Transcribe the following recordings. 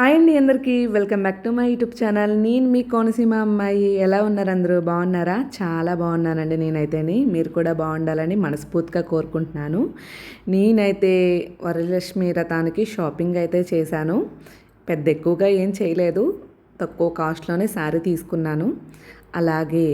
Hi అండి అందరికీ. Welcome back to my YouTube channel. నేను మీ కోనసీమ అమ్మాయి. ఎలా ఉన్నారు అందరూ? బాగున్నారా? చాలా బాగున్నానండి నేనైతేని. మీరు కూడా బాగుండాలని మనస్ఫూర్తిగా కోరుకుంటున్నాను. నేనైతే వరలక్ష్మి రథానికి షాపింగ్ అయితే చేశాను. పెద్ద ఎక్కువగా ఏం చేయలేదు. తక్కువ కాస్ట్లోనే శారీ తీసుకున్నాను. అలాగే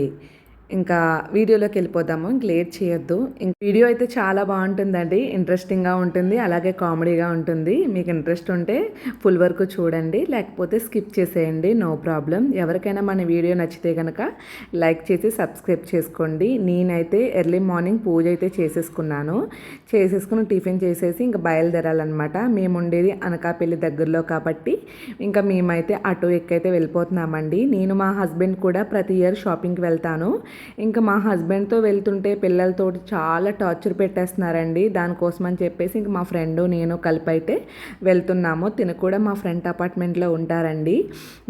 ఇంకా వీడియోలోకి వెళ్ళిపోదాము. ఇంక లేట్ చేయొద్దు. ఇంక వీడియో అయితే చాలా బాగుంటుందండి. ఇంట్రెస్టింగ్గా ఉంటుంది. అలాగే కామెడీగా ఉంటుంది. మీకు ఇంట్రెస్ట్ ఉంటే ఫుల్ వరకు చూడండి. లేకపోతే స్కిప్ చేసేయండి. No problem. ఎవరికైనా మన వీడియో నచ్చితే కనుక లైక్ చేసి సబ్స్క్రైబ్ చేసుకోండి. నేనైతే ఎర్లీ మార్నింగ్ పూజ అయితే చేసేసుకున్నాను. చేసేసుకుని టిఫిన్ చేసేసి ఇంకా బయలుదేరాలన్నమాట. మేము ఉండేది అనకాపల్లి దగ్గరలో కాబట్టి ఇంకా మేమైతే ఆటో ఎక్కైతే వెళ్ళిపోతున్నామండి నేను మా హస్బెండ్ కూడా ప్రతి ఇయర్ షాపింగ్కి వెళ్తాను. ఇంకా మా హస్బెండ్తో వెళ్తుంటే పిల్లలతో చాలా టార్చర్ పెట్టేస్తున్నారండి. దానికోసం అని చెప్పేసి ఇంకా మా ఫ్రెండ్ నేను కలిపి అయితే వెళ్తున్నాము. తిన కూడా మా ఫ్రెండ్ అపార్ట్మెంట్లో ఉంటారండి.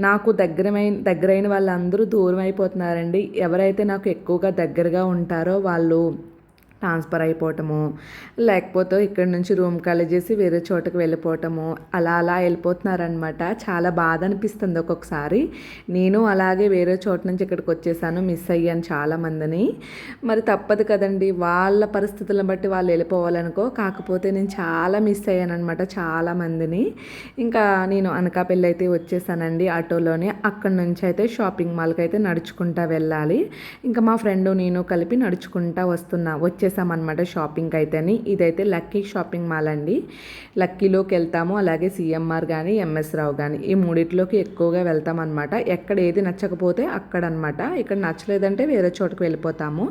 నాకు దగ్గరమైన దగ్గరైన వాళ్ళందరూ దూరం అయిపోతున్నారండి ఎవరైతే నాకు ఎక్కువగా దగ్గరగా ఉంటారో వాళ్ళు ట్రాన్స్ఫర్ అయిపోవటము లేకపోతే ఇక్కడ నుంచి రూమ్ ఖాళీ చేసి వేరే చోటకి వెళ్ళిపోవటము అలా అలా వెళ్ళిపోతున్నారనమాట చాలా బాధ అనిపిస్తుంది ఒక్కొక్కసారి. నేను అలాగే వేరే చోట నుంచి ఇక్కడికి వచ్చేసాను మిస్ అయ్యాను చాలామందిని. మరి తప్పదు కదండి వాళ్ళ పరిస్థితులను బట్టి వాళ్ళు వెళ్ళిపోవాలనుకో కాకపోతే నేను చాలా మిస్ అయ్యాను అనమాట చాలామందిని. ఇంకా నేను అనకాపల్లి అయితే వచ్చేసానండి ఆటోలోనే. అక్కడ నుంచి అయితే షాపింగ్ మాల్కి అయితే నడుచుకుంటా వెళ్ళాలి. ఇంకా మా ఫ్రెండ్ నేను కలిపి నడుచుకుంటా వస్తున్నా వచ్చే వచ్చేసామన్నమాట షాపింగ్ అయితేని. ఇదైతే లక్కీ షాపింగ్ మాల్ అండి. లక్కీలోకి వెళ్తాము అలాగే సిఎంఆర్ కానీ ఎంఎస్ రావు కానీ ఈ మూడిట్లోకి ఎక్కువగా వెళ్తాం అనమాట ఎక్కడ ఏది నచ్చకపోతే అక్కడ అనమాట ఇక్కడ నచ్చలేదంటే వేరే చోటుకు వెళ్ళిపోతాము.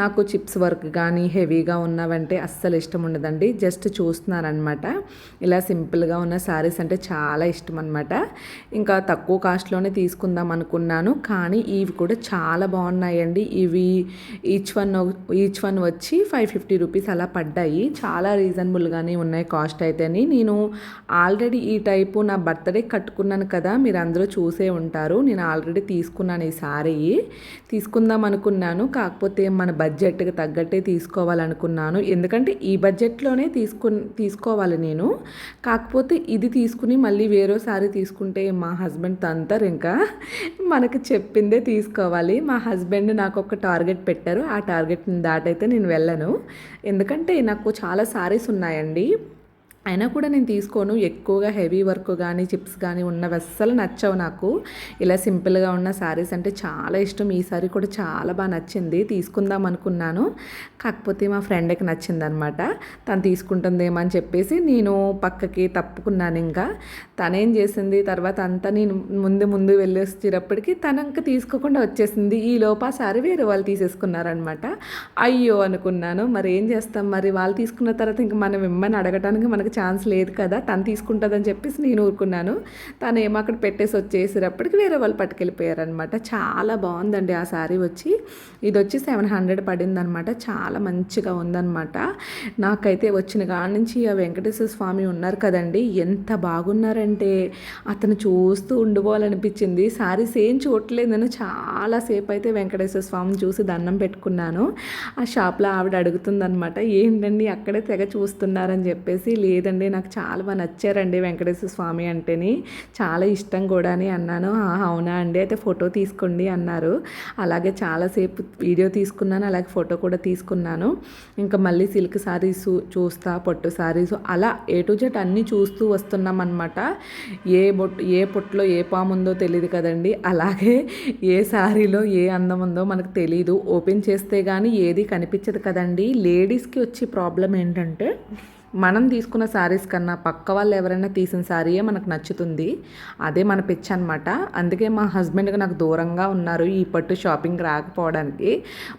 నాకు చిప్స్ వర్క్ కానీ హెవీగా ఉన్నవంటే అస్సలు ఇష్టం ఉండదండి. జస్ట్ చూస్తున్నానమాట ఇలా సింపుల్గా ఉన్న శారీస్ అంటే చాలా ఇష్టం అనమాట ఇంకా తక్కువ కాస్ట్లోనే తీసుకుందాం అనుకున్నాను. కానీ ఇవి కూడా చాలా బాగున్నాయండి. ఇవి ఈచ్ వన్ ఈచ్ వన్ వచ్చి వచ్చి ఫైవ్ ఫిఫ్టీ రూపీస్ అలా పడ్డాయి. చాలా రీజనబుల్గానే ఉన్నాయి కాస్ట్ అయితేని. నేను ఆల్రెడీ ఈ టైపు నా బర్త్డే కట్టుకున్నాను కదా మీరు అందరూ చూసే ఉంటారు. నేను ఆల్రెడీ తీసుకున్నాను ఈ సారీ తీసుకుందాం అనుకున్నాను. కాకపోతే మన బడ్జెట్కి తగ్గట్టే తీసుకోవాలనుకున్నాను. ఎందుకంటే ఈ బడ్జెట్లోనే తీసుకు తీసుకోవాలి నేను. కాకపోతే ఇది తీసుకుని మళ్ళీ వేరే సారీ తీసుకుంటే మా హస్బెండ్ తంతారు ఇంకా మనకు చెప్పిందే తీసుకోవాలి. మా హస్బెండ్ నాకు ఒక టార్గెట్ పెట్టారు. ఆ టార్గెట్ని దాటైతే నేను వెళ్ళాను వెళ్ళను. ఎందుకంటే నాకు చాలా శారీస్ ఉన్నాయండి. అయినా కూడా నేను తీసుకోను. ఎక్కువగా హెవీ వర్క్ కానీ చిప్స్ కానీ ఉన్నవి అస్సలు నచ్చవు నాకు. ఇలా సింపుల్గా ఉన్న శారీస్ అంటే చాలా ఇష్టం. ఈ సారీ కూడా చాలా బాగా నచ్చింది. తీసుకుందాం అనుకున్నాను. కాకపోతే మా ఫ్రెండ్కి నచ్చిందనమాట. తను తీసుకుంటుందేమో అని చెప్పేసి నేను పక్కకి తప్పుకున్నాను ఇంకా. తనేం చేసింది? తర్వాత అంతా నేను ముందు ముందు వెళ్ళేసేటప్పటికి తన ఇంకా తీసుకోకుండా వచ్చేసింది. ఈ లోపా సారీ వేరే వాళ్ళు తీసేసుకున్నారనమాట. అయ్యో అనుకున్నాను. మరి ఏం చేస్తాం? మరి వాళ్ళు తీసుకున్న తర్వాత ఇంకా మనం ఇమ్మని అడగటానికి మనకి ఛాన్స్ లేదు కదా తను తీసుకుంటుందని చెప్పేసి నేను ఊరుకున్నాను. తను ఏమో అక్కడ పెట్టేసి వచ్చేసేటప్పటికి వేరే వాళ్ళు పట్టుకెళ్ళిపోయారనమాట చాలా బాగుందండి ఆ శారీ వచ్చి. ఇది వచ్చి సెవెన్ హండ్రెడ్ పడిందనమాట చాలా మంచిగా ఉందన్నమాట. నాకైతే వచ్చిన కాడ నుంచి ఆ వెంకటేశ్వర స్వామి ఉన్నారు కదండి ఎంత బాగున్నారంటే. అతను చూస్తూ ఉండిపోవాలనిపించింది. శారీస్ ఏం చూడలేదని చాలాసేపు అయితే వెంకటేశ్వర స్వామిని చూసి దండం పెట్టుకున్నాను. ఆ షాప్లో ఆవిడ అడుగుతుందనమాట ఏంటండి అక్కడే తెగ చూస్తున్నారని చెప్పేసి లేదు లేదండి నాకు చాలా బాగా నచ్చారండి వెంకటేశ్వర స్వామి అంటేని. చాలా ఇష్టం కూడా అని అన్నాను అవునా అండి అయితే ఫోటో తీసుకోండి అన్నారు. అలాగే చాలాసేపు వీడియో తీసుకున్నాను అలాగే ఫోటో కూడా తీసుకున్నాను. ఇంకా మళ్ళీ సిల్క్ శారీస్ చూస్తా పొట్టు శారీస్ అలా ఏ టు జెట్ అన్నీ చూస్తూ వస్తున్నాం అనమాట ఏ బొట్ ఏ పొట్టులో ఏ పాము ఉందో తెలియదు కదండి. అలాగే ఏ శారీలో ఏ అందం ఉందో మనకు తెలియదు ఓపెన్ చేస్తే కానీ ఏది కనిపించదు కదండి. లేడీస్కి వచ్చే ప్రాబ్లం ఏంటంటే మనం తీసుకున్న శారీస్ కన్నా పక్క వాళ్ళు ఎవరైనా తీసిన శారీయే మనకు నచ్చుతుంది. అదే మన పిచ్ అనమాట అందుకే మా హస్బెండ్కి నాకు దూరంగా ఉన్నారు ఈ పట్టు షాపింగ్ రాకపోవడానికి.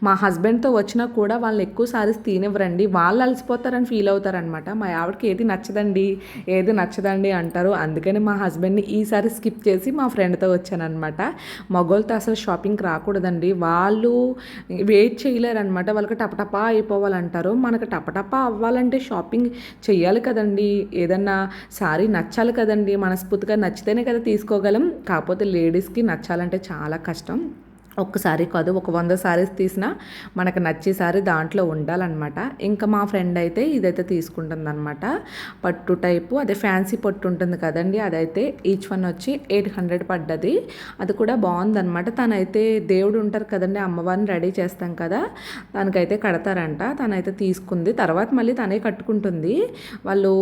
మా హస్బెండ్తో వచ్చినా కూడా వాళ్ళు ఎక్కువ శారీస్ తీనివ్వరండి. వాళ్ళు అలసిపోతారని ఫీల్ అవుతారనమాట మా ఆవిడకి ఏది నచ్చదండి? ఏది నచ్చదండి అంటారు. అందుకని మా హస్బెండ్ని ఈసారి స్కిప్ చేసి మా ఫ్రెండ్తో వచ్చానమాట మగోళ్ళతో అసలు షాపింగ్కి రాకూడదండి. వాళ్ళు వెయిట్ చేయలేరనమాట వాళ్ళకి టపటపా అయిపోవాలంటారు. మనకు టపటపా అవ్వాలంటే షాపింగ్ చెయ్యాలి కదండి. ఏదన్నా సారీ నచ్చాలి కదండి. మనస్ఫూర్తిగా నచ్చితేనే కదా తీసుకోగలం. కాకపోతే లేడీస్కి నచ్చాలంటే చాలా కష్టం. ఒక్కసారి కాదు ఒక వంద సారీస్ తీసినా మనకు నచ్చే సారీ దాంట్లో ఉండాలన్నమాట. ఇంకా మా ఫ్రెండ్ అయితే ఇదైతే తీసుకుంటుంది అనమాట పట్టు టైపు అదే ఫ్యాన్సీ పట్టు ఉంటుంది కదండి అదైతే ఈచ్ వన్ వచ్చి ఎయిట్ హండ్రెడ్ పడ్డది. అది కూడా బాగుందనమాట తనైతే దేవుడు ఉంటారు కదండి అమ్మవారిని రెడీ చేస్తాం కదా తనకైతే కడతారంట. తనైతే తీసుకుంది. తర్వాత మళ్ళీ తనే కట్టుకుంటుంది. వాళ్ళు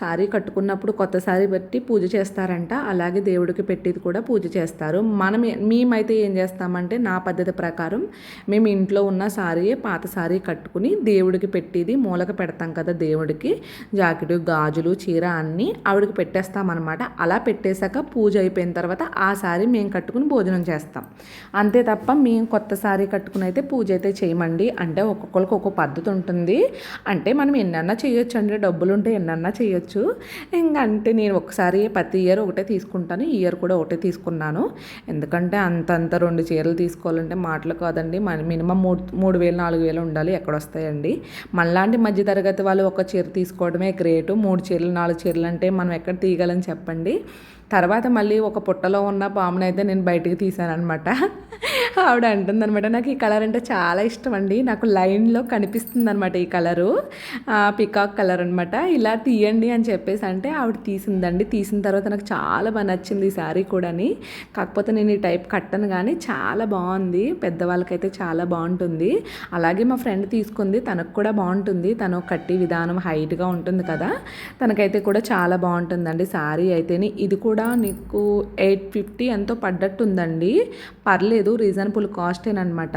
సారీ కట్టుకున్నప్పుడు కొత్త సారీ పెట్టి పూజ చేస్తారంట. అలాగే దేవుడికి పెట్టేది కూడా పూజ చేస్తారు. మనం మేమైతే ఏం చేస్తామంటే నా పద్ధతి ప్రకారం మేము ఇంట్లో ఉన్న సారీయే పాత సారీ కట్టుకుని దేవుడికి పెట్టేది మూలక పెడతాం కదా దేవుడికి. జాకెట్ గాజులు చీర అన్నీ ఆవిడకి పెట్టేస్తామన్నమాట. అలా పెట్టేశాక పూజ అయిపోయిన తర్వాత ఆ సారీ మేము కట్టుకుని భోజనం చేస్తాం. అంతే తప్ప మేము కొత్త సారీ కట్టుకుని అయితే పూజ అయితే చేయమండి. అంటే ఒక్కొక్కరికి ఒక్కొక్క పద్ధతి ఉంటుంది. అంటే మనం ఎన్నన్నా చేయొచ్చు అంటే డబ్బులు ఉంటే ఎన్నన్నా చేయొచ్చు. ఇంకా అంటే నేను ఒకసారి ప్రతి ఇయర్ ఒకటే తీసుకుంటాను. ఈ ఇయర్ కూడా ఒకటే తీసుకున్నాను. ఎందుకంటే అంతంత రెండు చీరలు తీసుకోవాలంటే మాటలు కాదండి. మన మినిమం మూడు మూడు వేలు నాలుగు వేలు ఉండాలి ఎక్కడ వస్తాయండి. మనలాంటి మధ్య తరగతి వాళ్ళు ఒక చీర తీసుకోవడమే గ్రేటు. మూడు చీరలు నాలుగు చీరలు అంటే మనం ఎక్కడ తీయగలని చెప్పండి. తర్వాత మళ్ళీ ఒక పుట్టలో ఉన్న పామునైతే నేను బయటికి తీసాను అనమాట ఆవిడ అంటుందనమాట నాకు ఈ కలర్ అంటే చాలా ఇష్టం అండి నాకు లైన్లో కనిపిస్తుంది అనమాట ఈ కలరు. పికాక్ కలర్ అనమాట ఇలా తీయండి అని చెప్పేసి అంటే ఆవిడ తీసిందండి. తీసిన తర్వాత నాకు చాలా బాగా నచ్చింది ఈ శారీ కూడాని. కాకపోతే నేను ఈ టైప్ కట్టను కానీ చాలా బాగుంది. పెద్దవాళ్ళకైతే చాలా బాగుంటుంది. అలాగే మా ఫ్రెండ్ తీసుకుంది. తనకు కూడా బాగుంటుంది. తను కట్టి విధానం హైట్గా ఉంటుంది కదా. తనకైతే కూడా చాలా బాగుంటుందండి శారీ అయితేనే. ఇది కూడా నీకు ఎయిట్ ఫిఫ్టీ ఎంతో పడ్డట్టుందండి. పర్లేదు రీజన్ రీజనబుల్ కాస్టేనమాట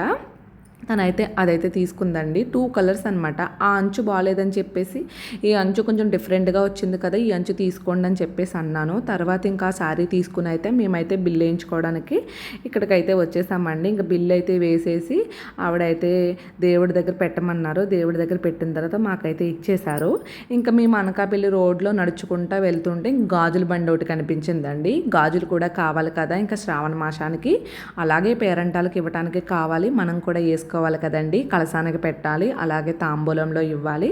తనైతే అదైతే తీసుకుందండి. టూ కలర్స్ అనమాట ఆ అంచు బాగాలేదని చెప్పేసి ఈ అంచు కొంచెం డిఫరెంట్గా వచ్చింది కదా ఈ అంచు తీసుకోండి అని చెప్పేసి అన్నాను. తర్వాత ఇంకా శారీ తీసుకుని అయితే మేమైతే బిల్ వేయించుకోవడానికి ఇక్కడికైతే వచ్చేసామండి. ఇంకా బిల్ అయితే వేసేసి ఆవిడైతే దేవుడి దగ్గర పెట్టమన్నారు. దేవుడి దగ్గర పెట్టిన తర్వాత మాకైతే ఇచ్చేశారు. ఇంకా మేము అనకాపల్లి రోడ్లో నడుచుకుంటా వెళ్తుంటే గాజుల బండి ఒకటి కనిపించిందండి. గాజులు కూడా కావాలి కదా ఇంకా శ్రావణ మాసానికి. అలాగే పేరంటాలకు ఇవ్వడానికి కావాలి. మనం కూడా వేసుకుంటాం చేసుకోవాలి కదండి. కలసానికి పెట్టాలి అలాగే తాంబూలంలో ఇవ్వాలి.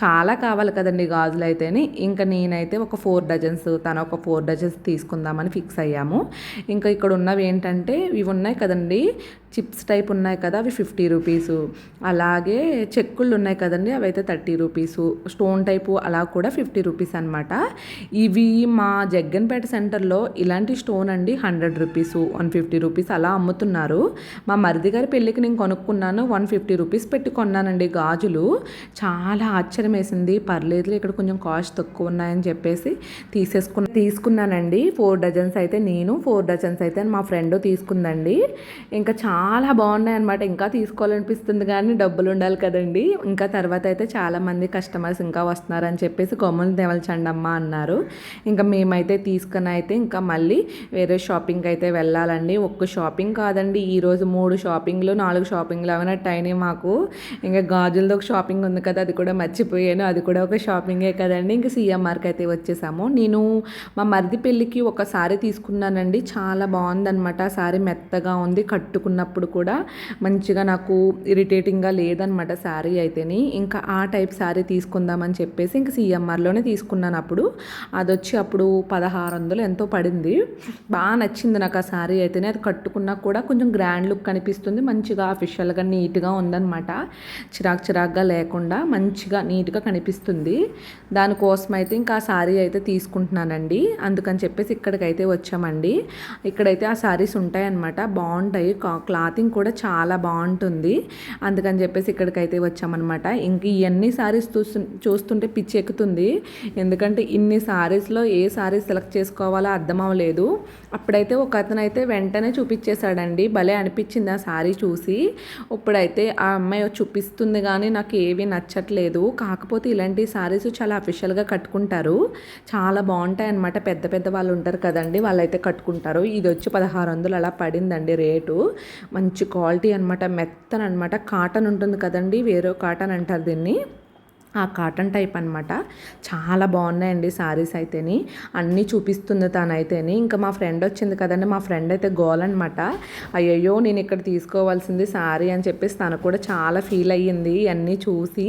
చాలా కావాలి కదండి గాజులు అయితేనే. ఇంకా నేనైతే ఒక ఫోర్ డజన్స్ తన ఒక ఫోర్ డజన్స్ తీసుకుందామని ఫిక్స్ అయ్యాము. ఇంకా ఇక్కడ ఉన్నవి ఏంటంటే ఇవి ఉన్నాయి కదండి. చిప్స్ టైప్ ఉన్నాయి కదా అవి ఫిఫ్టీ రూపీసు. అలాగే చెక్కుళ్ళు ఉన్నాయి కదండి అవి అయితే థర్టీ రూపీసు. స్టోన్ టైపు అలా కూడా ఫిఫ్టీ రూపీస్ అనమాట ఇవి మా జగ్గన్పేట సెంటర్లో ఇలాంటి స్టోన్ అండి hundred rupees one fifty rupees అలా అమ్ముతున్నారు. మా మరిది గారి పెళ్ళికి నేను కొనుక్కున్నాను వన్ ఫిఫ్టీ రూపీస్ పెట్టి కొన్నానండి గాజులు. చాలా ఆశ్చర్యం వేసింది పర్లేదు ఇక్కడ కొంచెం కాస్ట్ తక్కువ ఉన్నాయని చెప్పేసి తీసేసుకున్న తీసుకున్నానండి. ఫోర్ డజన్స్ అయితే నేను ఫోర్ డజన్స్ అయితే మా ఫ్రెండ్ తీసుకుందండి. ఇంకా చాలా బాగున్నాయి అనమాట ఇంకా తీసుకోవాలనిపిస్తుంది కానీ డబ్బులు ఉండాలి కదండి. ఇంకా తర్వాత అయితే చాలామంది కస్టమర్స్ ఇంకా వస్తున్నారని చెప్పేసి కొమ్మలు తెవల్చండి అమ్మ అన్నారు. ఇంకా మేమైతే తీసుకుని అయితే ఇంకా మళ్ళీ వేరే షాపింగ్ అయితే వెళ్ళాలండి. ఒక్క షాపింగ్ కాదండి ఈరోజు మూడు షాపింగ్లు నాలుగు షాపింగ్లు అవనట్టు అయినాయి మాకు. ఇంకా గాజులతో ఒక షాపింగ్ ఉంది కదా అది కూడా మర్చిపోయాను. అది కూడా ఒక షాపింగే కదండి. ఇంకా సీఎంఆర్కి అయితే వచ్చేసాము. నేను మా మరిది పెళ్ళికి ఒక సారీ తీసుకున్నానండి. చాలా బాగుందనమాట సారీ మెత్తగా ఉంది కట్టుకున్నప్పుడు కూడా మంచిగా నాకు ఇరిటేటింగ్గా లేదనమాట శారీ అయితేని. ఇంకా ఆ టైప్ శారీ తీసుకుందామని చెప్పేసి ఇంకా సీఎంఆర్లోనే తీసుకున్నాను అప్పుడు. అది వచ్చి అప్పుడు పదహారు వందలు ఎంతో పడింది. బాగా నచ్చింది నాకు ఆ శారీ అయితేనే. అది కట్టుకున్నా కూడా కొంచెం గ్రాండ్ లుక్ కనిపిస్తుంది. మంచిగా అఫిషియల్గా నీట్గా ఉందన్నమాట. చిరాక్ చిరాక్గా లేకుండా మంచిగా నీట్గా కనిపిస్తుంది. దానికోసం అయితే ఇంకా ఆ శారీ అయితే తీసుకుంటున్నానండి. అందుకని చెప్పేసి ఇక్కడికైతే వచ్చామండి. ఇక్కడైతే ఆ శారీస్ ఉంటాయన్నమాట. బాగుంటాయి. క్లాతింగ్ కూడా చాలా బాగుంటుంది. అందుకని చెప్పేసి ఇక్కడికైతే వచ్చామన్నమాట. ఇంక ఇవన్నీ శారీస్ చూస్తు చూస్తుంటే పిచ్చి ఎక్కుతుంది. ఎందుకంటే ఇన్ని శారీస్లో ఏ శారీస్ సెలెక్ట్ చేసుకోవాలో అర్థం అవ్వలేదు. అప్పుడైతే ఒక అతను అయితే వెంటనే చూపించేశాడండి. భలే అనిపించింది ఆ శారీ చూసి. ఇప్పుడైతే ఆ అమ్మాయి చూపిస్తుంది కానీ నాకు ఏవి నచ్చట్లేదు. కాకపోతే ఇలాంటి శారీస్ చాలా అఫిషియల్గా కట్టుకుంటారు. చాలా బాగుంటాయి అనమాట పెద్ద పెద్ద వాళ్ళు ఉంటారు కదండి వాళ్ళైతే కట్టుకుంటారు. ఇది వచ్చి పదహారు వందలు అలా పడిందండి రేటు. మంచి క్వాలిటీ అనమాట మెత్తన అనమాట కాటన్ ఉంటుంది కదండి వేరే కాటన్ అంటారు దీన్ని. ఆ కాటన్ టైప్ అనమాట చాలా బాగున్నాయండి శారీస్ అయితేని. అన్నీ చూపిస్తుంది తనైతేని. ఇంకా మా ఫ్రెండ్ వచ్చింది కదండి మా ఫ్రెండ్ అయితే గోల్ అనమాట అయ్యయ్యో నేను ఇక్కడ తీసుకోవాల్సింది శారీ అని చెప్పేసి తను కూడా చాలా ఫీల్ అయ్యింది. అన్నీ చూసి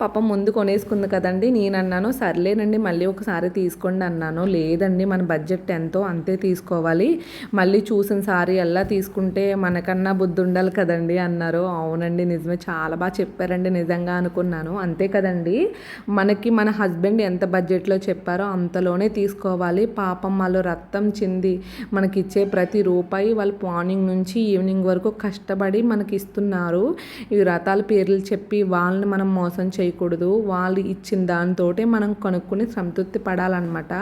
పాపం ముందు కొనేసుకుంది కదండి. నేను అన్నాను సర్లేనండి మళ్ళీ ఒకసారి తీసుకోండి అన్నాను. లేదండి మన బడ్జెట్ ఎంతో అంతే తీసుకోవాలి. మళ్ళీ చూసిన సారీ ఎలా తీసుకుంటే మనకన్నా బుద్ధి ఉండాలి కదండి అన్నారు. అవునండి నిజమే. చాలా బాగా చెప్పారండి. నిజంగా అనుకున్నాను. అంతే కదండి. అండి. మనకి మన హస్బెండ్ ఎంత బడ్జెట్లో చెప్పారో అంతలోనే తీసుకోవాలి. పాపం వాళ్ళు రక్తం చింది మనకి ఇచ్చే ప్రతి రూపాయి వాళ్ళు మార్నింగ్ నుంచి ఈవినింగ్ వరకు కష్టపడి మనకి ఇస్తున్నారు ఈ రథాల పేర్లు చెప్పి వాళ్ళని మనం మోసం చేయకూడదు. వాళ్ళు ఇచ్చిన దానితోటే మనం కొనుక్కుని సంతృప్తి పడాలన్నమాట.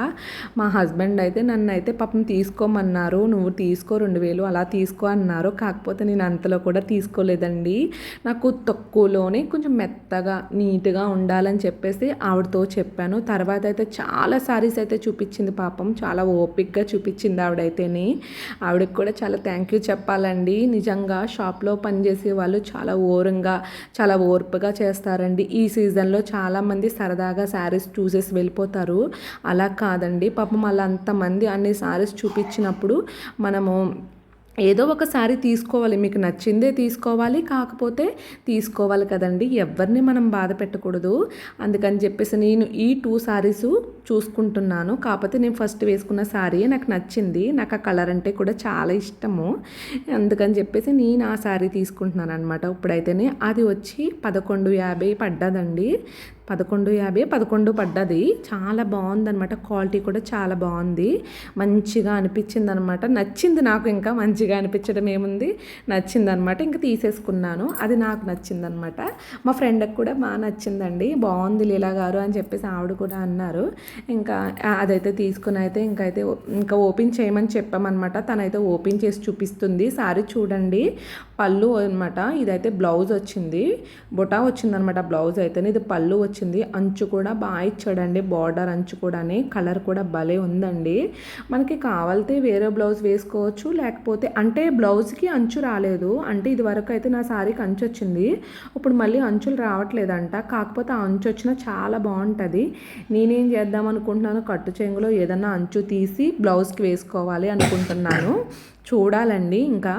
మా హస్బెండ్ అయితే నన్ను అయితే పాపం తీసుకోమన్నారు. నువ్వు తీసుకో రెండు వేలు అలా తీసుకో అన్నారు. కాకపోతే నేను అంతలో కూడా తీసుకోలేదండి. నాకు తక్కువలోనే కొంచెం మెత్తగా నీట్గా ఉండాలి ఉండాలని చెప్పేసి ఆవిడతో చెప్పాను. తర్వాత అయితే చాలా సారీస్ అయితే చూపించింది పాపం. చాలా ఓపిక్గా చూపించింది ఆవిడైతేనే. ఆవిడకి కూడా చాలా థ్యాంక్ యూ చెప్పాలండి. నిజంగా షాప్లో పనిచేసే వాళ్ళు చాలా ఓరంగా చాలా ఓర్పుగా చేస్తారండి. ఈ సీజన్లో చాలామంది సరదాగా శారీస్ చూసేసి వెళ్ళిపోతారు. అలా కాదండి. పాపం వాళ్ళంతమంది అన్ని శారీస్ చూపించినప్పుడు మనము ఏదో ఒక శారీ తీసుకోవాలి. మీకు నచ్చిందే తీసుకోవాలి. కాకపోతే తీసుకోవాలి కదండి. ఎవరిని మనం బాధ పెట్టకూడదు. అందుకని చెప్పేసి నేను ఈ టూ శారీస్ చూసుకుంటున్నాను. కాకపోతే నేను ఫస్ట్ వేసుకున్న శారీ నాకు నచ్చింది. నాకు ఆ కలర్ అంటే కూడా చాలా ఇష్టము. అందుకని చెప్పేసి నేను ఆ శారీ తీసుకుంటున్నాను అనమాట ఇప్పుడైతేనే అది వచ్చి పదకొండు యాభై పడ్డదండి. పదకొండు యాభై పదకొండు పడ్డది. చాలా బాగుంది అనమాట క్వాలిటీ కూడా చాలా బాగుంది. మంచిగా అనిపించింది అనమాట నచ్చింది నాకు ఇంకా మంచిగా అనిపించడం ఏముంది? నచ్చింది అనమాట ఇంకా తీసేసుకున్నాను. అది నాకు నచ్చింది అనమాట మా ఫ్రెండ్కి కూడా బాగా నచ్చిందండి. బాగుంది లీలా గారు అని చెప్పేసి ఆవిడ కూడా అన్నారు. ఇంకా అదైతే తీసుకుని అయితే ఇంకైతే ఇంకా ఓపెన్ చేయమని చెప్పామన్నమాట. తనైతే ఓపెన్ చేసి చూపిస్తుంది. సారీ చూడండి. పళ్ళు అనమాట ఇదైతే బ్లౌజ్ వచ్చింది. బుటా వచ్చిందనమాట బ్లౌజ్ అయితే ఇది పళ్ళు వచ్చింది వచ్చింది. అంచు కూడా బాగా ఇచ్చాడండి. బార్డర్ అంచు కూడా కలర్ కూడా భలే ఉందండి. మనకి కావాలితే వేరే బ్లౌజ్ వేసుకోవచ్చు. లేకపోతే అంటే బ్లౌజ్కి అంచు రాలేదు. అంటే ఇది వరకు అయితే నా శారీకి అంచు వచ్చింది. ఇప్పుడు మళ్ళీ అంచులు రావట్లేదంట. కాకపోతే ఆ అంచు వచ్చినా చాలా బాగుంటుంది. నేనేం చేద్దాం అనుకుంటున్నాను? కట్టు చెంగులో ఏదన్నా అంచు తీసి బ్లౌజ్కి వేసుకోవాలి అనుకుంటున్నాను. చూడాలండి. ఇంకా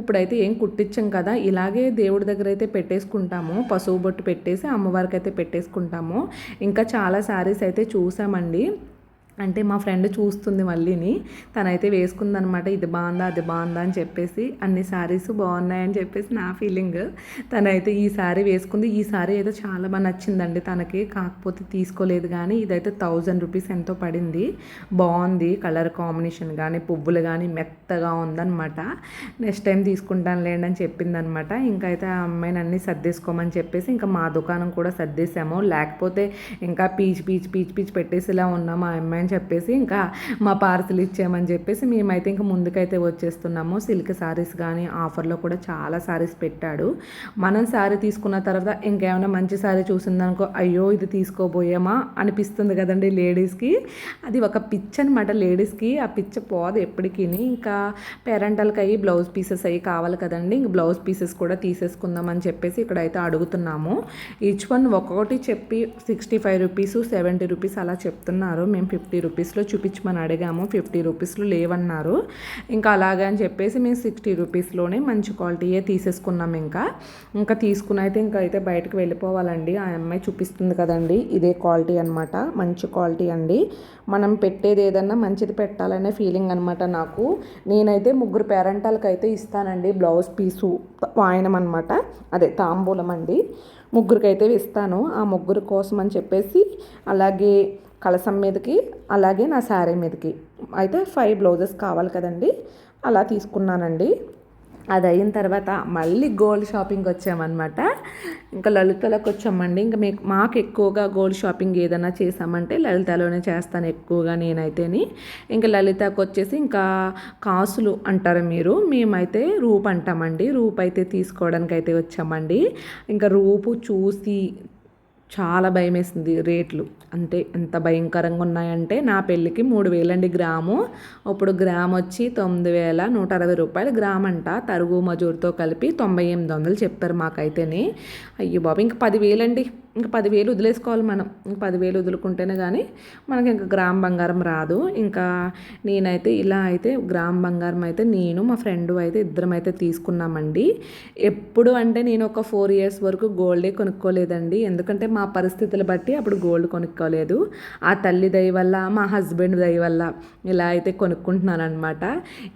ఇప్పుడైతే ఏం కుట్టించాం కదా ఇలాగే దేవుడి దగ్గర అయితే పెట్టేసుకుంటాము. పశువు బొట్టు పెట్టేసి అమ్మవారికి అయితే పెట్టేసుకుంటాము. ఇంకా చాలా శారీస్ అయితే చూసామండి. అంటే మా ఫ్రెండ్ చూస్తుంది మళ్ళీని. తనైతే వేసుకుందనమాట ఇది బాగుందా అది బాగుందా అని చెప్పేసి. అన్ని శారీస్ బాగున్నాయని చెప్పేసి నా ఫీలింగ్. తనైతే ఈ శారీ వేసుకుంది. ఈ శారీ అయితే చాలా బాగా నచ్చిందండి తనకి. కాకపోతే తీసుకోలేదు కానీ ఇదైతే థౌజండ్ రూపీస్ ఎంతో పడింది. బాగుంది కలర్ కాంబినేషన్ కానీ పువ్వులు కానీ మెత్తగా ఉందనమాట. నెక్స్ట్ టైం తీసుకుంటాను లేండి అని చెప్పిందనమాట. ఇంకైతే ఆ అమ్మాయిని అన్నీ సర్దేసుకోమని చెప్పేసి ఇంకా మా దుకాణం కూడా సర్దేశాము లేకపోతే ఇంకా పీచ్ పీచ్ పీచ్ పీచ్ పెట్టేసి ఇలా ఉన్నాము ఆ అమ్మాయిని చెప్పేసి ఇంకా మా పార్సిల్ ఇచ్చామని చెప్పేసి మేమైతే ఇంకా ముందుకైతే వచ్చేస్తున్నాము. సిల్క్ శారీస్ కానీ ఆఫర్లో కూడా చాలా శారీస్ పెట్టాడు. మనం శారీ తీసుకున్న తర్వాత ఇంకేమైనా మంచి శారీ చూసిందనుకో అయ్యో ఇది తీసుకోబోయామా అనిపిస్తుంది కదండి లేడీస్కి. అది ఒక పిచ్ అనమాట లేడీస్కి. ఆ పిచ్చ పోదు ఎప్పటికీ ఇంకా పేరెంటల్కి అయ్యి బ్లౌజ్ పీసెస్ అయ్యి కావాలి కదండి. ఇంక బ్లౌజ్ పీసెస్ కూడా తీసేసుకుందాం అని చెప్పేసి ఇక్కడైతే అడుగుతున్నాము. ఈచ్ వన్ ఒక్కొక్కటి చెప్పి sixty five rupees seventy rupees అలా చెప్తున్నారు. మేము ఫిఫ్టీ ఫిఫ్టీ రూపీస్లో చూపించమని అడిగాము. ఫిఫ్టీ రూపీస్లో లేవన్నారు. ఇంకా అలాగే అని చెప్పేసి మేము సిక్స్టీ రూపీస్లోనే మంచి క్వాలిటీయే తీసేసుకున్నాం ఇంకా. ఇంకా తీసుకుని అయితే ఇంకా అయితే బయటకు వెళ్ళిపోవాలండి. ఆ అమ్మాయి చూపిస్తుంది కదండి. ఇదే క్వాలిటీ అనమాట మంచి క్వాలిటీ అండి. మనం పెట్టేది ఏదన్నా మంచిది పెట్టాలనే ఫీలింగ్ అనమాట నాకు. నేనైతే ముగ్గురు పేరెంటాలకు అయితే ఇస్తానండి బ్లౌజ్ పీసు వాయనం అనమాట అదే తాంబూలం అండి. ముగ్గురికైతే ఇస్తాను. ఆ ముగ్గురు కోసం అని చెప్పేసి అలాగే కలసం మీదకి అలాగే నా శారీ మీదకి. అయితే ఫైవ్ బ్లౌజెస్ కావాలి కదండి. అలా తీసుకున్నానండి. అది అయిన తర్వాత మళ్ళీ గోల్డ్ షాపింగ్ వచ్చామన్నమాట. ఇంకా లలితలోకి వచ్చామండి. ఇంకా మీకు మాకు ఎక్కువగా గోల్డ్ షాపింగ్ ఏదైనా చేసామంటే లలితలోనే చేస్తాను ఎక్కువగా నేనైతేని. ఇంకా లలితకు వచ్చేసి ఇంకా కాసులు అంటారు మీరు. మేమైతే రూప్ అంటామండి రూప్ అయితే తీసుకోవడానికి అయితే వచ్చామండి. ఇంకా రూపు చూసి చాలా భయం వేసింది రేట్లు. అంటే ఎంత భయంకరంగా ఉన్నాయంటే నా పెళ్ళికి మూడు వేలండి గ్రాము. ఇప్పుడు గ్రామ్ వచ్చి తొమ్మిది వేల నూట అరవై రూపాయలు గ్రామ్ అంట. తరుగు మజూరుతో కలిపి తొంభై ఎనిమిది వందలు చెప్పారు మాకైతేనే. అయ్యో బాబు ఇంక పదివేలండి ఇంకా పదివేలు వదిలేసుకోవాలి మనం. ఇంక పదివేలు వదులుకుంటేనే కానీ మనకి ఇంకా గ్రామ్ బంగారం రాదు. ఇంకా నేనైతే ఇలా అయితే గ్రామ్ బంగారం అయితే నేను మా ఫ్రెండ్ అయితే ఇద్దరం అయితే తీసుకున్నామండి. ఎప్పుడు అంటే నేను ఒక ఫోర్ ఇయర్స్ వరకు గోల్డే కొనుక్కోలేదండి. ఎందుకంటే మా పరిస్థితులు బట్టి అప్పుడు గోల్డ్ కొనుక్కోలేదు. ఆ తల్లి దయ వల్ల మా హస్బెండ్ దయ వల్ల ఇలా అయితే కొనుక్కుంటున్నాను అనమాట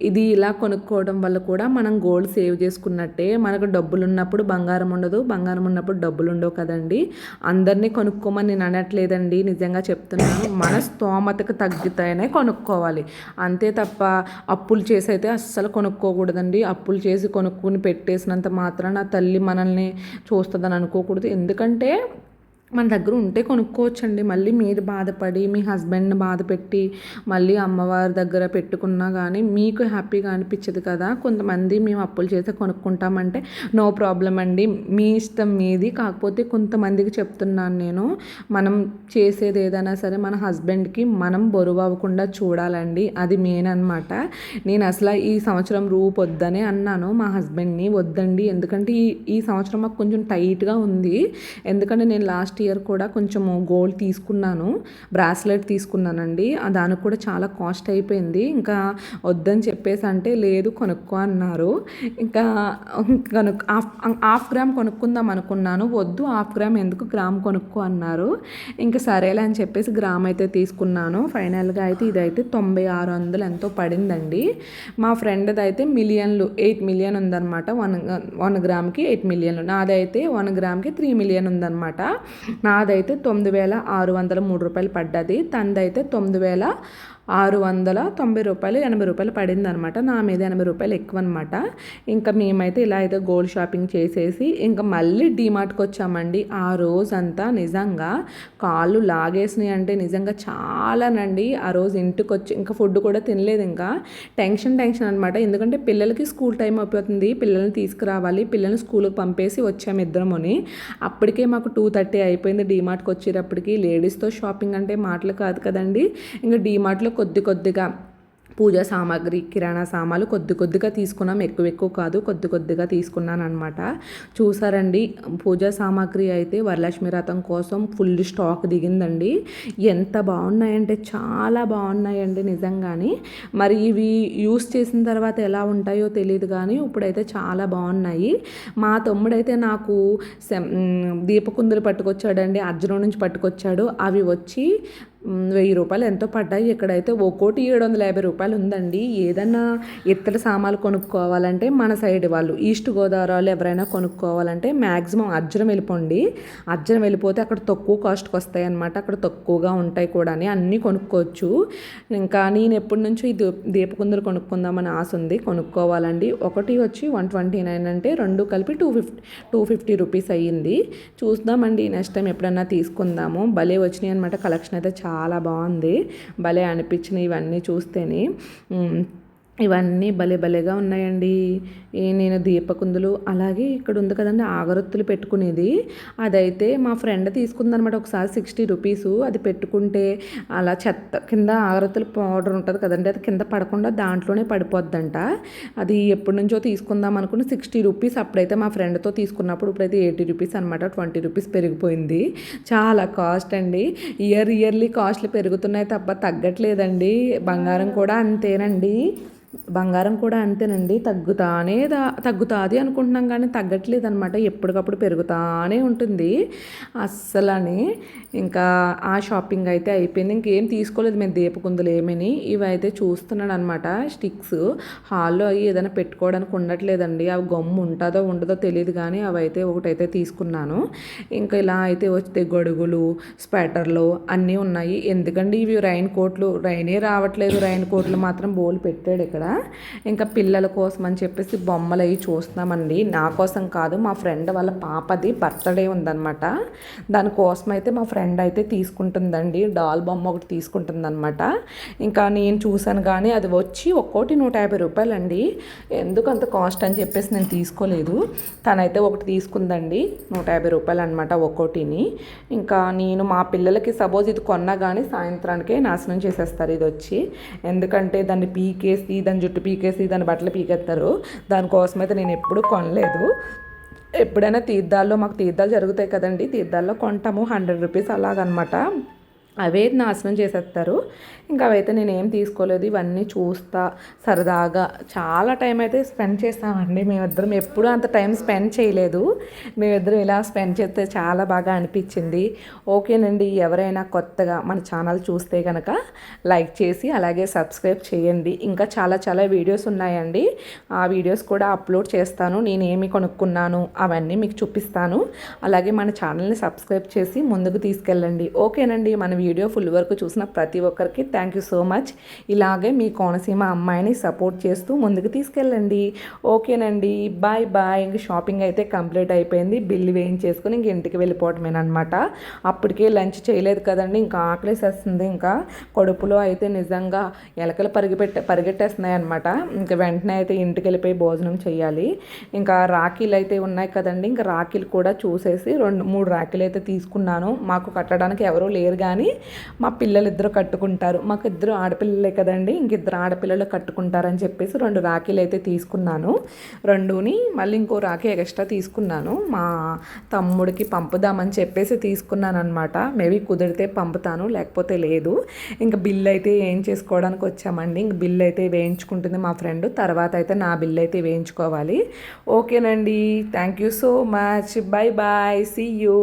ఇది ఇలా కొనుక్కోవడం వల్ల కూడా మనం గోల్డ్ సేవ్ చేసుకున్నట్టే మనకు డబ్బులు ఉన్నప్పుడు బంగారం ఉండదు బంగారం ఉన్నప్పుడు డబ్బులు ఉండవు కదండి. అందరినీ కొనుక్కోమని నేను అనట్లేదండి నిజంగా చెప్తున్నాను. మన స్తోమతకు తగ్గితేనే కొనుక్కోవాలి. అంతే తప్ప అప్పులు చేసి అయితే అస్సలు కొనుక్కోకూడదండి. అప్పులు చేసి కొనుక్కుని పెట్టేసినంత మాత్రాన తల్లి మనల్ని చూస్తుందని అనుకోకూడదు. ఎందుకంటే మన దగ్గర ఉంటే కొనుక్కోవచ్చండి. మళ్ళీ మీరు బాధపడి మీ హస్బెండ్ని బాధ పెట్టి మళ్ళీ అమ్మవారి దగ్గర పెట్టుకున్నా కానీ మీకు హ్యాపీగా అనిపించదు కదా. కొంతమంది మేము అప్పులు చేస్తే కొనుక్కుంటామంటే నో ప్రాబ్లం అండి. మీ ఇష్టం మీది. కాకపోతే కొంతమందికి చెప్తున్నాను నేను. మనం చేసేది ఏదైనా సరే మన హస్బెండ్కి మనం బరువు అవ్వకుండా చూడాలండి. అది మెయిన్ అనమాట నేను అసలు ఈ సంవత్సరం రూపు వద్దనే అన్నాను మా హస్బెండ్ని. వద్దండి. ఎందుకంటే ఈ ఈ సంవత్సరం మాకు కొంచెం టైట్గా ఉంది. ఎందుకంటే నేను లాస్ట్ ఇయర్ కూడా కొంచెము గోల్డ్ తీసుకున్నాను. బ్రాస్లెట్ తీసుకున్నానండి. దానికి కూడా చాలా కాస్ట్ అయిపోయింది. ఇంకా వద్దని చెప్పేసి అంటే లేదు కొనుక్కో అన్నారు. ఇంకా కనుక్ హాఫ్ హాఫ్ గ్రామ్ కొనుక్కుందాం అనుకున్నాను. వద్దు హాఫ్ గ్రామ్ ఎందుకు గ్రామ్ కొనుక్కో అన్నారు. ఇంకా సరేలే అని చెప్పేసి గ్రామ్ అయితే తీసుకున్నాను. ఫైనల్గా అయితే ఇదైతే తొంభై ఆరు వందలు ఎంతో పడిందండి. మా ఫ్రెండ్ది అయితే మిలియన్లు ఎయిట్ మిలియన్ ఉందన్నమాట. వన్ వన్ గ్రామ్కి ఎయిట్ మిలియన్లు. నాదైతే వన్ గ్రామ్కి త్రీ మిలియన్ ఉందన్నమాట. నాదైతే తొమ్మిది వేల ఆరు వందల మూడు రూపాయలు పడ్డది తనదైతే తొమ్మిది వేల ఆరు వందల తొంభై రూపాయలు ఎనభై రూపాయలు పడింది అనమాట నా మీద ఎనభై రూపాయలు ఎక్కువ అనమాట ఇంకా మేమైతే ఇలా అయితే గోల్డ్ షాపింగ్ చేసేసి ఇంకా మళ్ళీ డీమార్ట్కి వచ్చామండి. ఆ రోజంతా నిజంగా కాళ్ళు లాగేసినాయి అంటే నిజంగా చాలానండి. ఆ రోజు ఇంటికి వచ్చి ఇంకా ఫుడ్ కూడా తినలేదు ఇంకా. టెన్షన్ టెన్షన్ అనమాట ఎందుకంటే పిల్లలకి స్కూల్ టైం అయిపోతుంది. పిల్లల్ని తీసుకురావాలి. పిల్లల్ని స్కూల్కి పంపేసి వచ్చాము ఇద్దరమని. అప్పటికే మాకు టూ థర్టీ అయిపోయింది డీమార్ట్కి వచ్చేటప్పటికి. లేడీస్తో షాపింగ్ అంటే మాటలు కాదు కదండి. ఇంకా డీమార్ట్లో కొద్ది కొద్దిగా పూజా సామాగ్రి కిరాణా సామాన్లు కొద్ది కొద్దిగా తీసుకున్నాం. ఎక్కువ ఎక్కువ కాదు కొద్ది కొద్దిగా తీసుకున్నాను అనమాట చూసారండి పూజా సామాగ్రి అయితే వరలక్ష్మి రథం కోసం ఫుల్ స్టాక్ దిగిందండి. ఎంత బాగున్నాయంటే చాలా బాగున్నాయండి నిజంగానే. మరి ఇవి యూస్ చేసిన తర్వాత ఎలా ఉంటాయో తెలియదు కానీ ఇప్పుడైతే చాలా బాగున్నాయి. మా తమ్ముడైతే నాకు దీపకుందులు పట్టుకొచ్చాడండి అర్జునం నుంచి పట్టుకొచ్చాడు. అవి వచ్చి వెయ్యి రూపాయలు ఎంతో పడ్డాయి. ఇక్కడైతే ఒక్కోటి ఏడు వందల యాభై రూపాయలు ఉందండి. ఏదన్నా ఇతర సామాన్లు కొనుక్కోవాలంటే మన సైడ్ వాళ్ళు ఈస్ట్ గోదావరి వాళ్ళు ఎవరైనా కొనుక్కోవాలంటే మ్యాక్సిమం అజ్జరం వెళ్ళిపోండి. అజ్జరం వెళ్ళిపోతే అక్కడ తక్కువ కాస్ట్కి వస్తాయి అనమాట అక్కడ తక్కువగా ఉంటాయి కూడా అన్నీ కొనుక్కోవచ్చు. ఇంకా నేను ఎప్పటి నుంచో ఈ దీపకుందరు కొనుక్కుందామని ఆశ ఉంది. కొనుక్కోవాలండి. ఒకటి వచ్చి వన్ ట్వంటీ నైన్ అంటే రెండు కలిపి two fifty two fifty rupees అయ్యింది. చూద్దామండి. నెక్స్ట్ టైం ఎప్పుడన్నా తీసుకుందాము. భలే వచ్చినాయి అనమాట కలెక్షన్ అయితే చాలా చాలా బాగుంది. భలే అనిపించినాయి ఇవన్నీ చూస్తేనే. ఇవన్నీ భలే భలేగా ఉన్నాయండి. నేను దీపకుందులు అలాగే ఇక్కడ ఉంది కదండి ఆగరొత్తులు పెట్టుకునేది. అదైతే మా ఫ్రెండ్ తీసుకుందనమాట ఒకసారి సిక్స్టీ రూపీస్. అది పెట్టుకుంటే అలా చెత్త కింద ఆగరొత్తులు పౌడర్ ఉంటుంది కదండి అది కింద పడకుండా దాంట్లోనే పడిపోద్దంట. అది ఎప్పటి నుంచో తీసుకుందాం అనుకుని సిక్స్టీ రూపీస్ అప్పుడైతే మా ఫ్రెండ్తో తీసుకున్నప్పుడు ఇప్పుడైతే ఎయిటీ రూపీస్ అనమాట ట్వంటీ రూపీస్ పెరిగిపోయింది. చాలా కాస్ట్ అండి. ఇయర్ ఇయర్లీ కాస్ట్లు పెరుగుతున్నాయి తప్ప తగ్గట్లేదండి. బంగారం కూడా అంతేనండి. బంగారం కూడా అంతేనండి. తగ్గుతానే తగ్గుతుంది అనుకుంటున్నాం కానీ తగ్గట్లేదు అనమాట ఎప్పటికప్పుడు పెరుగుతానే ఉంటుంది. అస్సలని ఇంకా ఆ షాపింగ్ అయితే అయిపోయింది. ఇంకేం తీసుకోలేదు మేము దీపకుందులు ఏమని. ఇవి అయితే చూస్తున్నాడు అనమాట స్టిక్స్. హాల్లో అవి ఏదైనా పెట్టుకోవడానికి ఉండట్లేదండి. అవి గమ్ము ఉంటుందో ఉండదో తెలియదు కానీ అవి అయితే ఒకటైతే తీసుకున్నాను. ఇంకా ఇలా అయితే వస్తే గొడుగులు స్వెటర్లు అన్నీ ఉన్నాయి. ఎందుకండి ఇవి రైన్ కోట్లు? రైనే రావట్లేదు. రైన్ కోట్లు మాత్రం బోల్ పెట్టాడు ఇక్కడ. ఇంకా పిల్లల కోసం అని చెప్పేసి బొమ్మలు అవి చూస్తున్నామండి. నా కోసం కాదు మా ఫ్రెండ్ వాళ్ళ పాపది బర్త్డే ఉందన్నమాట. దానికోసం అయితే మా ఫ్రెండ్ అయితే తీసుకుంటుందండి. డాల్ బొమ్మ ఒకటి తీసుకుంటుందన్నమాట. ఇంకా నేను చూశాను కానీ అది వచ్చి ఒక్కోటి నూట యాభై రూపాయలండి. ఎందుకు అంత కాస్ట్ అని చెప్పేసి నేను తీసుకోలేదు. తనైతే ఒకటి తీసుకుందండి. నూట యాభై రూపాయలు అనమాట ఒక్కోటిని ఇంకా నేను మా పిల్లలకి సపోజ్ ఇది కొన్నా కానీ సాయంత్రానికే నాశనం చేసేస్తారు ఇది వచ్చి ఎందుకంటే దాన్ని పీకేసి దాన్ని జుట్టు పీకేసి దాని బట్టలు పీకేస్తారు దానికోసం అయితే నేను ఎప్పుడు కొనలేదు. ఎప్పుడైనా తీర్థాల్లో మాకు తీర్థాలు జరుగుతాయి కదండి తీర్థాల్లో కొంటాము. హండ్రెడ్ రూపీస్ అలాగనమాట. అవే నాశనం చేసేస్తారు ఇంకా అవైతే నేను ఏం తీసుకోలేదు. ఇవన్నీ చూస్తా సరదాగా. చాలా టైం అయితే స్పెండ్ చేస్తామండి. మేమిద్దరం ఎప్పుడూ అంత టైం స్పెండ్ చేయలేదు. మేమిద్దరం ఇలా స్పెండ్ చేస్తే చాలా బాగా అనిపించింది. ఓకేనండి. ఎవరైనా కొత్తగా మన ఛానల్ చూస్తే కనుక లైక్ చేసి అలాగే సబ్స్క్రైబ్ చేయండి. ఇంకా చాలా చాలా వీడియోస్ ఉన్నాయండి. ఆ వీడియోస్ కూడా అప్లోడ్ చేస్తాను. నేను ఏమి కొనుక్కున్నాను అవన్నీ మీకు చూపిస్తాను. అలాగే మన ఛానల్ని సబ్స్క్రైబ్ చేసి ముందుకు తీసుకెళ్ళండి. ఓకేనండి. మన వీడియో ఫుల్ వరకు చూసిన ప్రతి ఒక్కరికి థ్యాంక్ యూ సో మచ్ ఇలాగే మీ కోనసీమ అమ్మాయిని సపోర్ట్ చేస్తూ ముందుకు తీసుకెళ్ళండి. ఓకేనండి. బాయ్ బాయ్ ఇంక షాపింగ్ అయితే కంప్లీట్ అయిపోయింది. బిల్లు వేయించేసుకొని ఇంక ఇంటికి వెళ్ళిపోవటమేనమాట అప్పటికే లంచ్ చేయలేదు కదండి. ఇంకా ఆకలేసేస్తుంది. ఇంకా కడుపులో అయితే నిజంగా ఎలకలు పరిగెట్టే పరిగెట్టేస్తున్నాయి అనమాట ఇంకా వెంటనే అయితే ఇంటికి వెళ్ళిపోయి భోజనం చేయాలి. ఇంకా రాఖీలు అయితే ఉన్నాయి కదండి. ఇంకా రాఖీలు కూడా చూసేసి రెండు మూడు రాఖీలు అయితే తీసుకున్నాను. మాకు కట్టడానికి ఎవరూ లేరు కానీ మా పిల్లలు ఇద్దరు కట్టుకుంటారు. మాకు ఇద్దరు ఆడపిల్లలే కదండి ఇంకిద్దరు ఆడపిల్లలు కట్టుకుంటారని చెప్పేసి రెండు రాఖీలు అయితే తీసుకున్నాను. రెండుని మళ్ళీ ఇంకో రాఖీ ఎక్స్ట్రా తీసుకున్నాను. మా తమ్ముడికి పంపుదామని చెప్పేసి తీసుకున్నాను అనమాట మేబీ కుదిరితే పంపుతాను లేకపోతే లేదు. ఇంకా బిల్ అయితే ఏం చేసుకోవడానికి వచ్చామండి. ఇంక బిల్ అయితే వేయించుకుంటుంది మా ఫ్రెండ్. తర్వాత అయితే నా బిల్ అయితే వేయించుకోవాలి. ఓకేనండి. Thank you so much. Bye bye see you.